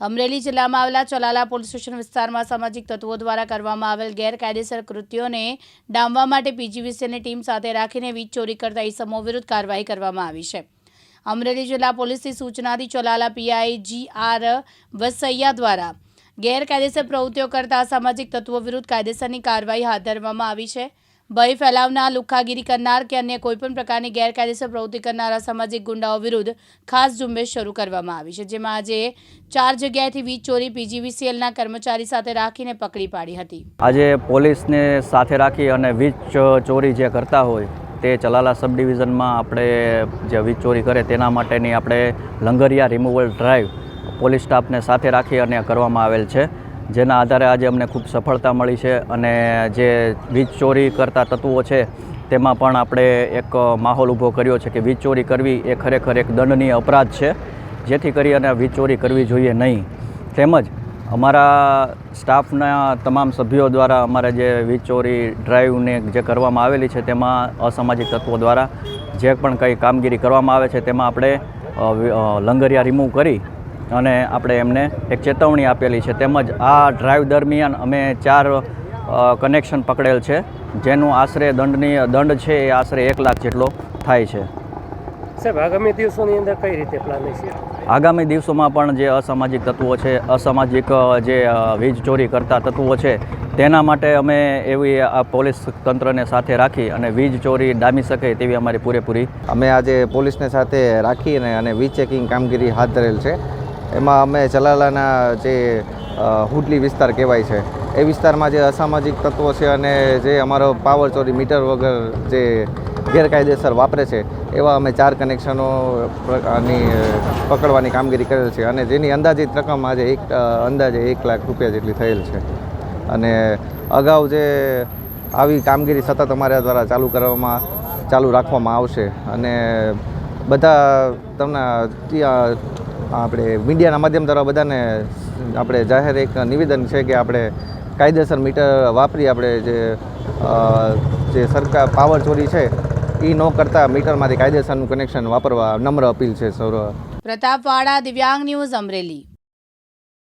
અમરેલી જિલ્લામાં આવેલા Chalala police station વિસ્તારમાં સામાજિક તત્વો દ્વારા કરવામાં આવેલ ગેરકાયદેસર કૃત્યોને ડામવા માટે પીજીવીસીની ટીમ સાથે રાખીને વીજ ચોરી કરતા ઇસમો વિરુદ્ધ કાર્યવાહી કરવામાં આવી છે. અમરેલી જિલ્લા પોલીસની સૂચનાથી Chalala PI G R Vasaiya દ્વારા ગેરકાયદેસર પ્રવૃત્તિઓ કરતા સામાજિક તત્વો વિરુદ્ધ કાયદેસરની કાર્યવાહી હાથ ધરવામાં આવી છે. ભય ફેલાવનાર લુખ્ખાગીરી કરનાર કે અન્ય કોઈપણ પ્રકારની ગેરકાયદેસર પ્રવૃત્તિ કરનારા સામાજિક ગુંડાઓ વિરુદ્ધ ખાસ ઝુંબેશ શરૂ કરવામાં આવી છે, જેમાં આજે ચાર જગ્યાએથી વીજ ચોરી પીજીવીસીએલના કર્મચારી સાથે રાખીને પકડી પાડી હતી. આજે પોલીસને સાથે રાખી અને વીજ ચોરી જે કરતા હોય તે ચલાલા સબ ડિવિઝનમાં આપણે જે વીજ ચોરી કરે તેના માટેની આપણે લંગરિયા રિમૂવલ ડ્રાઈવ પોલીસ સ્ટાફને સાથે રાખી અને કરવામાં આવેલ છે. જેના આધારે આજે અમને ખૂબ સફળતા મળી છે અને જે વીજ ચોરી કરતા તત્વો છે, તેમાં પણ આપણે એક માહોલ ઊભો કર્યો છે કે વીજ ચોરી કરવી એ ખરેખર એક દંડનીય અપરાધ છે. જેથી કરી અને વીજ ચોરી કરવી જોઈએ નહીં. તેમજ અમારા સ્ટાફના તમામ સભ્યો દ્વારા અમારે જે વીજ ચોરી ડ્રાઈવને જે કરવામાં આવેલી છે, તેમાં અસામાજિક તત્વો દ્વારા જે પણ કંઈ કામગીરી કરવામાં આવે છે, તેમાં આપણે લંગરિયા રિમૂવ કરી અને આપણે એમને એક ચેતવણી આપેલી છે. તેમજ આ ડ્રાઈવ દરમિયાન અમે ચાર કનેક્શન પકડેલ છે. જેનું આશરે દંડની દંડ છે એ આશરે એક લાખ જેટલો થાય છે. સાહેબ આગામી દિવસોની અંદર કઈ રીતે પ્લાન છે આગામી દિવસોમાં પણ જે અસામાજિક તત્વો છે અસામાજિક જે વીજ ચોરી કરતા તત્વો છે તેના માટે અમે એવી આ પોલીસ તંત્રને સાથે રાખી અને વીજ ચોરી ડામી શકે તેવી અમારી પૂરેપૂરી અમે આજે પોલીસને સાથે રાખીને અને વીજ ચેકિંગ કામગીરી હાથ ધરેલ છે. એમાં અમે જલાલાના જે હુડલી વિસ્તાર કહેવાય છે, એ વિસ્તારમાં જે અસામાજિક તત્વો છે અને જે અમારો પાવર ચોરી મીટર વગર જે ગેરકાયદેસર વાપરે છે, એવા અમે ચાર કનેક્શનો પકડવાની કામગીરી કરેલ છે અને જેની અંદાજિત રકમ આજે એક અંદાજે એક લાખ રૂપિયા જેટલી થયેલ છે. અને અગાઉ જે આવી કામગીરી સતત અમારા દ્વારા ચાલુ કરવામાં, ચાલુ રાખવામાં આવશે અને બધા તમને ત્યાં આપણે મીડિયાના માધ્યમ દ્વારા બધાને આપણે જાહેર એક નિવેદન છે કે આપણે કાયદેસર મીટર વાપરી આપણે જે જે સરકાર પાવર ચોરી છે એ ન કરતા મીટરમાંથી કાયદેસરનું કનેક્શન વાપરવા નમ્ર અપીલ છે સૌરવ પ્રતાપવાડા, દિવ્યાંગ ન્યૂઝ અમરેલી.